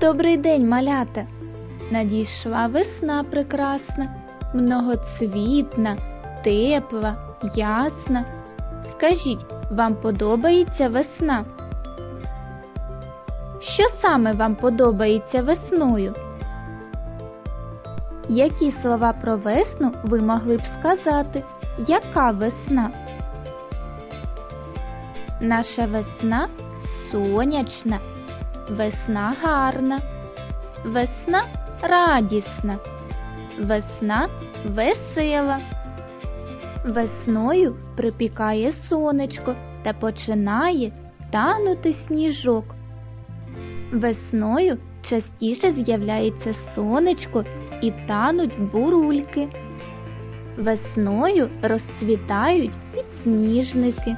Добрий день, малята! Надійшла весна прекрасна, многоцвітна, тепла, ясна. Скажіть, вам подобається весна? Що саме вам подобається весною? Які слова про весну ви могли б сказати? Яка весна? Наша весна сонячна, весна гарна, весна радісна, весна весела. Весною припікає сонечко та починає танути сніжок. Весною частіше з'являється сонечко і тануть бурульки. Весною розцвітають підсніжники.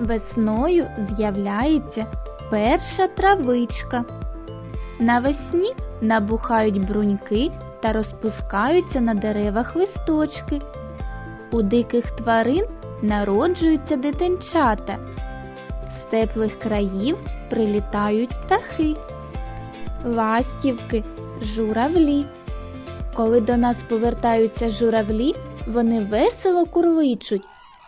Весною з'являється перша травичка. Навесні набухають бруньки та розпускаються на деревах листочки. У диких тварин народжуються дитинчата. З теплих країв прилітають птахи, ластівки, журавлі. Коли до нас повертаються журавлі, вони весело курличуть.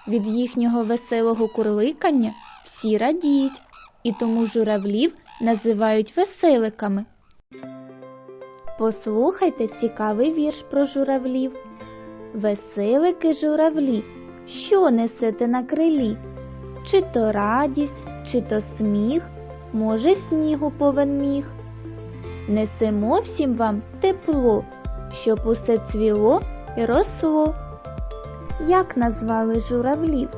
Від їхнього веселого курликання всі радіють, і тому журавлів називають веселиками. Послухайте цікавий вірш про журавлів. Веселики журавлі, що несете на крилі? Чи то радість, чи то сміх, може, снігу повен міг. Несемо всім вам тепло, щоб усе цвіло і росло. Як назвали журавлів?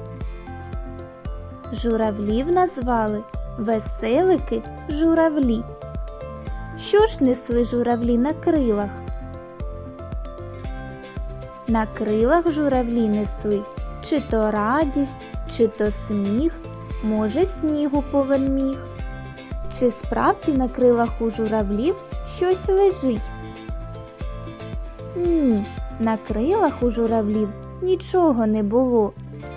Журавлів назвали веселики журавлі. Що ж несли журавлі на крилах? На крилах журавлі несли чи то радість, чи то сміх, може, снігу повен. Чи справді на крилах у журавлів щось лежить? Ні, на крилах у журавлів нічого не було.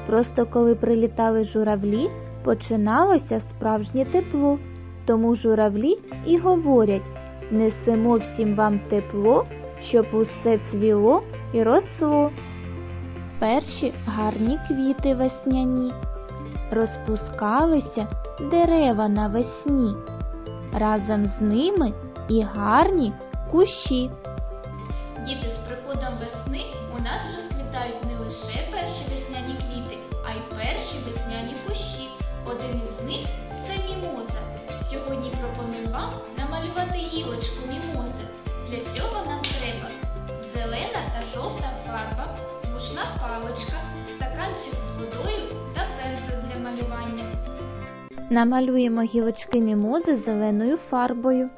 Просто коли прилітали журавлі, починалося справжнє тепло. Тому журавлі і говорять несемо всім вам тепло, щоб усе цвіло і росло. Перші гарні квіти весняні, розпускалися дерева навесні, разом з ними і гарні кущі. Діти, з приходом весни у нас розквітають не лише перші весняні квіти, а й перші весняні кущі. Один із них це мімоза. Сьогодні пропоную вам Намалюємо гілочки мімози зеленою фарбою.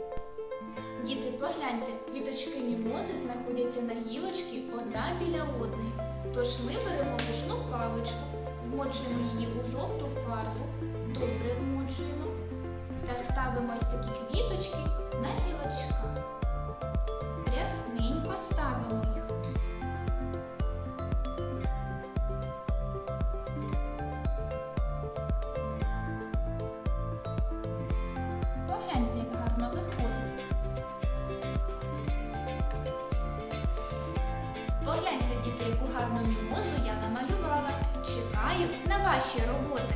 Діти, погляньте, квіточки мімози знаходяться на гілочці одна біля одної. Тож ми беремо вушну паличку, вмочуємо її у жовту фарбу, добре вмочуємо та ставимо ось такі квіточки на гілочках. Діти, яку гарну мімозу я намалювала. Чекаю на ваші роботи.